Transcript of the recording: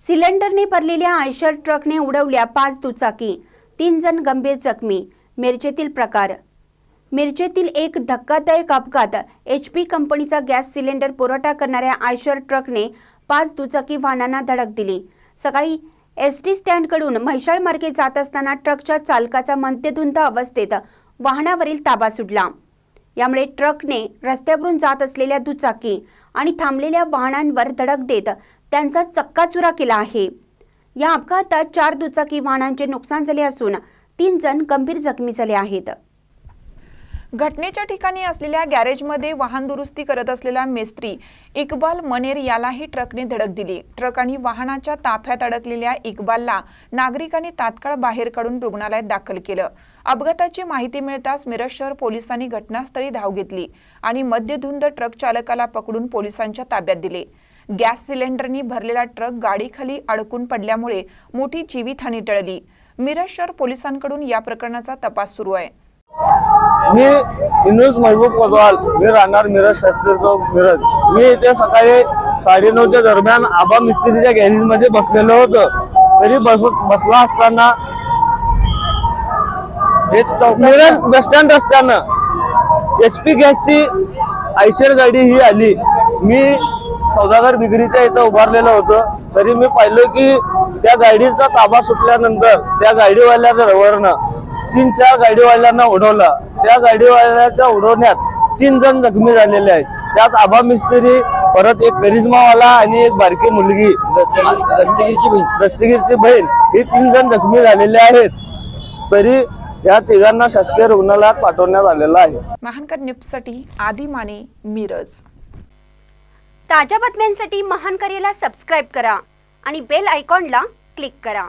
सिलेंडरने भरलेल्या आयशर ट्रकने उडवल्या पाच दुचाकी तीन जण गंभीर जखमी. मिरजेतील प्रकार. मिरजेतील एक धक्कादायक अपघात एच पी कंपनीचा गॅस सिलेंडर पुरवठा करणाऱ्या आयशर ट्रकने पाच दुचाकी वाहनांना धडक दिली. सकाळी एस टी स्टँडकडून म्हैसाळ मार्गे जात असताना ट्रकच्या चालकाचा मद्यधुंद अवस्थेत वाहनावरील ताबा सुटला. यामुळे ट्रकने रस्त्यावरून जात असलेल्या दुचाकी आणि थांबलेल्या वाहनांवर धडक देत त्यांचा चक्काचुरा केला आहे. या अपघातात चार दुचाकी वाहनांचे नुकसान झाले असून तीन जण गंभीर जखमी झाले आहेत. घटनेच्या ठिकाणी असलेल्या गॅरेजमध्ये वाहन दुरुस्ती करत असलेला मेस्त्री इक्बाल मनेर यालाही ट्रकने धडक दिली. ट्रक आणि वाहनाच्या ताफ्यात अडकलेल्या इक्बालला नागरिकांनी तात्काळ बाहेर काढून रुग्णालयात दाखल केलं. अपघाताची माहिती मिळताच मिरज शहर पोलिसांनी घटनास्थळी धाव घेतली आणि मद्यधुंद ट्रक चालकाला पकडून पोलिसांच्या ताब्यात दिले. गॅस सिलेंडरनी भरलेला ट्रक गाडीखाली अडकून पडल्यामुळे मोठी जीवितहानी टळली. मिरज शहर पोलिसांकडून या प्रकरणाचा तपास सुरू आहे. मी इनुस महबूब कोतवाल मी राहणार मिरज शास्त्री चौक मिरज. मी इथे सकाळी साडेनऊच्या दरम्यान आबा मिस्त्रीच्या गॅरेजमध्ये बसलेलो होतो. तरी बस बसला असताना मिरज बस स्टँड रस्त्यानं एच पी गॅसची आयशर गाडी ही आली. मी सौदागर बिगरीच्या इथं उभारलेलो होतो. तरी मी पाहिलं की त्या गाडीचा ताबा सुटल्यानंतर त्या गाडीवाल्याच्या रवरनं तीन चार गाडीवाल्यांना उडवलं. त्या गाडीवाल्याच्या उडवण्यात तीन जण जखमी झालेले आहेत. त्यात आबा मिस्त्री परत एक करिश्मावाला आणि एक बारकी मुलगी. दस्तगिरीची बहीण. दस्तगीरची बहीण. ही तीन जण जखमी झालेले आहेत. तरी या तिघांना शासकीय रुग्णालयात पाठवण्यात आलेलं आहे. महानकर न्यूजसाठी आदी माने मिरज. ताज्या बातम्यांसाठी महान करेला सबस्क्राईब करा आणि बेल आयकॉनला क्लिक करा.